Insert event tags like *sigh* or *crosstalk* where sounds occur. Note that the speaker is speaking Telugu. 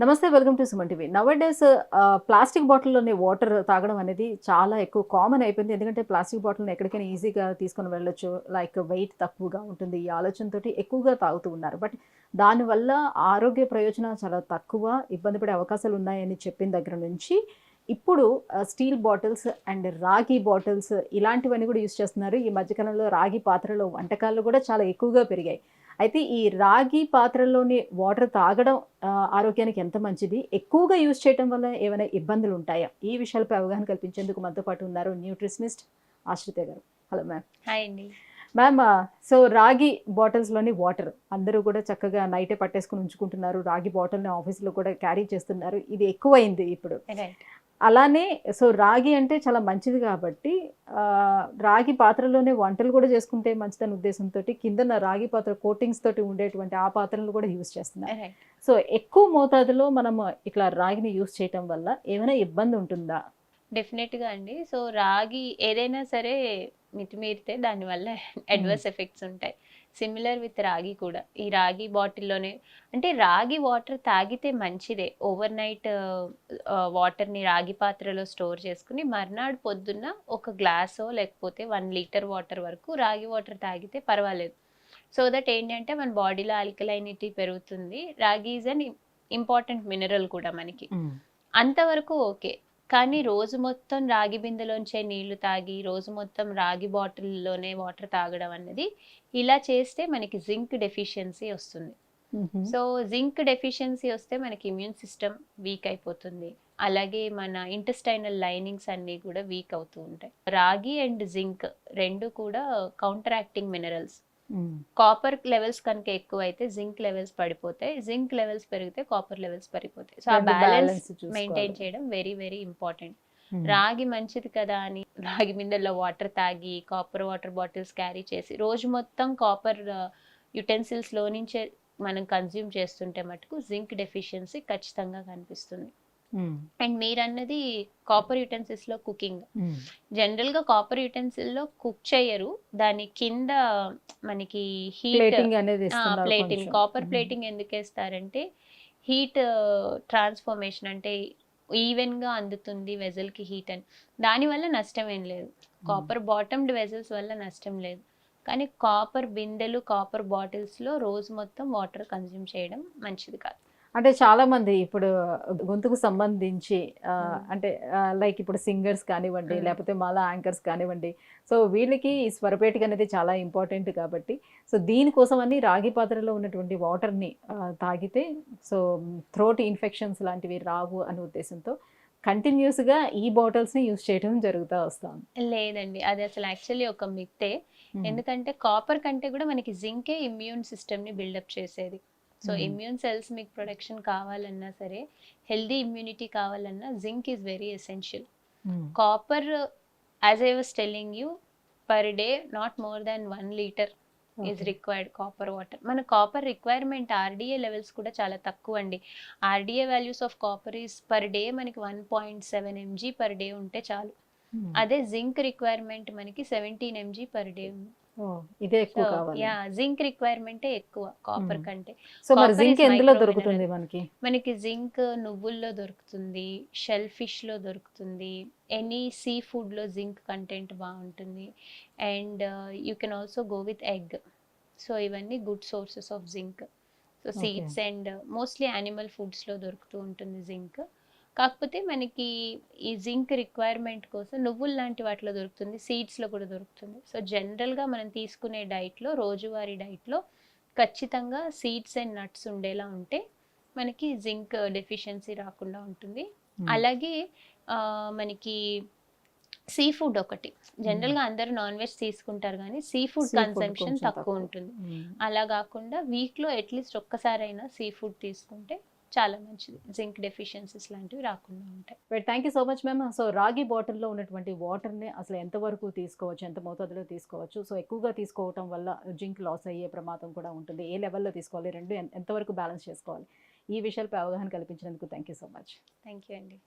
నమస్తే welcome to Suman TV. Nowadays plastic బాటిల్లోనే water తాగడం అనేది చాలా ఎక్కువ కామన్ అయిపోయింది. ఎందుకంటే ప్లాస్టిక్ బాటిల్ని ఎక్కడికైనా ఈజీగా తీసుకొని వెళ్ళొచ్చు. లైక్ వెయిట్ తక్కువగా ఉంటుంది. ఈ ఆలోచనతో ఎక్కువగా తాగుతూ ఉన్నారు. బట్ దానివల్ల ఆరోగ్య ప్రయోజనాలు చాలా తక్కువ ఇబ్బంది పడే అవకాశాలు ఉన్నాయని చెప్పిన దగ్గర నుంచి ఇప్పుడు స్టీల్ బాటిల్స్ అండ్ రాగి బాటిల్స్ ఇలాంటివన్నీ కూడా యూస్ చేస్తున్నారు. ఈ మధ్యకాలంలో రాగి పాత్రలో వంటకాలు కూడా చాలా ఎక్కువగా పెరిగాయి. అయితే ఈ రాగి పాత్రలోని వాటర్ తాగడం ఆరోగ్యానికి ఎంత మంచిది? ఎక్కువగా యూజ్ చేయడం వల్ల ఏమైనా ఇబ్బందులు ఉంటాయా? ఈ విషయాలపై అవగాహన కల్పించేందుకు మనతో పాటు ఉన్నారు న్యూట్రిషనిస్ట్ ఆశ్రిత గారు. Hello ma'am. హాయ్ అండి. మ్యామ్ సో రాగి బాటిల్స్లోని వాటర్ అందరూ కూడా చక్కగా నైటే పట్టేసుకుని ఉంచుకుంటున్నారు. రాగి బాటిల్ని ఆఫీస్లో కూడా క్యారీ చేస్తున్నారు. ఇది ఎక్కువైంది ఇప్పుడు. అలానే సో రాగి అంటే చాలా మంచిది కాబట్టి రాగి పాత్రలోనే వంటలు కూడా చేసుకుంటే మంచిదనే ఉద్దేశంతో కిందన రాగి పాత్ర కోటింగ్స్ తోటి ఉండేటువంటి ఆ పాత్రలు కూడా యూజ్ చేస్తున్నారు. సో ఎక్కువ మోతాదులో మనం ఇట్లా రాగిని యూజ్ చేయటం వల్ల ఏమైనా ఇబ్బంది ఉంటుందా? డెఫినెట్గా అండి. సో రాగి ఏదైనా సరే మితిమీరితే దానివల్ల అడ్వర్స్ ఎఫెక్ట్స్ ఉంటాయి. సిమిలర్ విత్ రాగి కూడా. ఈ రాగి బాటిల్లోనే అంటే రాగి వాటర్ తాగితే మంచిదే. ఓవర్ నైట్ వాటర్ని రాగి పాత్రలో స్టోర్ చేసుకుని మర్నాడు పొద్దున్న ఒక గ్లాసో లేకపోతే వన్ లీటర్ వాటర్ వరకు రాగి వాటర్ తాగితే పర్వాలేదు. సో దట్ ఏంటంటే మన బాడీలో ఆల్కలైనిటీ పెరుగుతుంది. రాగి ఈజ్ అన్ ఇంపార్టెంట్ మినరల్ కూడా మనకి. అంతవరకు ఓకే. కానీ రోజు మొత్తం రాగి బిందెలోంచే నీళ్ళు తాగి రోజు మొత్తం రాగి బాటిల్లోనే వాటర్ తాగడం అన్నది ఇలా చేస్తే మనకి జింక్ డెఫిషియన్సీ వస్తుంది. సో జింక్ డెఫిషియన్సీ వస్తే మనకి ఇమ్యూన్ సిస్టమ్ వీక్ అయిపోతుంది. అలాగే మన ఇంటెస్టైనల్ లైనింగ్స్ అన్నీ కూడా వీక్ అవుతూ ఉంటాయి. రాగి అండ్ జింక్ రెండు కూడా counter acting minerals copper levels కనుక ఎక్కువ అయితే జింక్ లెవెల్స్ పడిపోతాయి. జింక్ లెవెల్స్ పెరిగితే కాపర్ లెవెల్స్ పడిపోతాయి. సో ఆ బ్యాలెన్స్ మెయింటైన్ చేయడం వెరీ వెరీ ఇంపార్టెంట్ రాగి మంచిది కదా అని *laughs* రాగి మిందల్లో వాటర్ తాగి కాపర్ వాటర్ బాటిల్స్ క్యారీ చేసి రోజు మొత్తం కాపర్ యుటెన్సిల్స్లో నుంచే మనం కన్జ్యూమ్ చేస్తుంటే మటుకు జింక్ డెఫిషియన్సీ ఖచ్చితంగా కనిపిస్తుంది. అండ్ మీరు అన్నది కాపర్ యుటెన్సిల్స్లో కుకింగ్ జనరల్గా కాపర్ యుటెన్సిల్లో కుక్ చేయరు. దాని కింద మనకి హీట్ ప్లేటింగ్. కాపర్. ప్లేటింగ్ ఎందుకు వేస్తారంటే హీట్ ట్రాన్స్ఫర్మేషన్ అంటే ఈవెన్గా అందుతుంది వెజల్కి హీట్ అని. దానివల్ల నష్టం ఏం లేదు. కాపర్ బాటమ్డ్ వెజల్స్ వల్ల నష్టం లేదు. కానీ కాపర్ బిందెలు కాపర్ బాటిల్స్లో రోజు మొత్తం వాటర్ కన్జ్యూమ్ చేయడం మంచిది కాదు. అంటే చాలా మంది ఇప్పుడు గొంతుకు సంబంధించి. అంటే లైక్ ఇప్పుడు సింగర్స్ కానివ్వండి. లేకపోతే మాలా యాంకర్స్ కానివ్వండి. సో వీళ్ళకి ఈ స్వరపేటిక అనేది చాలా ఇంపార్టెంట్ కాబట్టి సో దీనికోసం అని రాగి పాత్రలో ఉన్నటువంటి వాటర్ని తాగితే సో థ్రోట్ ఇన్ఫెక్షన్స్ లాంటివి రావు అనే ఉద్దేశంతో కంటిన్యూస్గా ఈ బాటిల్స్ని యూస్ చేయడం జరుగుతూ వస్తాం లేదండి. అది అసలు యాక్చువల్లీ ఒక మిత్తే. ఎందుకంటే కాపర్ కంటే కూడా మనకి జింకే ఇమ్యూన్ సిస్టమ్ని బిల్డప్ చేసేది. So Hmm. ఇమ్యూన్ సెల్స్ మీకు ప్రొడక్షన్ కావాలన్నా సరే హెల్దీ ఇమ్యూనిటీ కావాలన్నా zinc is very essential copper as I was telling you per day not more than one litre is required copper water మన కాపర్ రిక్వైర్మెంట్ ఆర్డిఏ లెవెల్స్ కూడా చాలా తక్కువ అండి. RDA values of copper is per day మనకి one point seven mg per day ఉంటే చాలు. అదే జింక్ రిక్వైర్మెంట్ మనకి సెవెంటీన్ ఎంజీ పర్ డే ఉంది ఇదే ఎక్కువ కావాలి యా జింక్ రిక్వైర్మెంట్ ఎక్కువ కాపర్. కంటే సో మరి జింక్ ఎందులో దొరుకుతుంది. మనకి మనకి జింక్ నువ్వుల్లో దొరుకుతుంది షెల్ ఫిష్లో దొరుకుతుంది ఎనీ సీ ఫుడ్లో జింక్ కంటెంట్ బాగుంటుంది and you can also go with egg so ఇవన్నీ good sources of zinc so. Seeds and mostly animal ఫుడ్స్లో దొరుకుతూ ఉంటుంది జింక్ కాకపోతే మనకి ఈ జింక్ రిక్వైర్మెంట్ కోసం నువ్వులు లాంటి వాటిలో దొరుకుతుంది సీడ్స్లో కూడా దొరుకుతుంది సో జనరల్గా మనం తీసుకునే డైట్లో రోజువారీ డైట్లో ఖచ్చితంగా సీడ్స్ అండ్ నట్స్ ఉండేలా ఉంటే మనకి జింక్ డెఫిషియన్సీ రాకుండా ఉంటుంది. అలాగే మనకి సీ ఫుడ్ ఒకటి జనరల్గా అందరూ నాన్ వెజ్ తీసుకుంటారు కానీ సీ ఫుడ్ కన్సంప్షన్ తక్కువ. ఉంటుంది. అలా కాకుండా వీక్లో అట్లీస్ట్ ఒక్కసారైనా సీ ఫుడ్ తీసుకుంటే చాలా మంచిది. జింక్ డెఫిషియన్సీస్ లాంటివి రాకుండా ఉంటాయి. But thank you so much ma'am so రాగి బాటిల్లో ఉన్నటువంటి వాటర్ని అసలు ఎంతవరకు తీసుకోవచ్చు ఎంత మోతాదులో తీసుకోవచ్చు? సో ఎక్కువగా తీసుకోవటం వల్ల జింక్ లాస్ అయ్యే ప్రమాదం కూడా ఉంటుంది. ఏ లెవెల్లో తీసుకోవాలి? రెండు ఎంతవరకు బ్యాలెన్స్ చేసుకోవాలి? ఈ విషయాలపై అవగాహన కల్పించినందుకు thank you so much thank you అండి.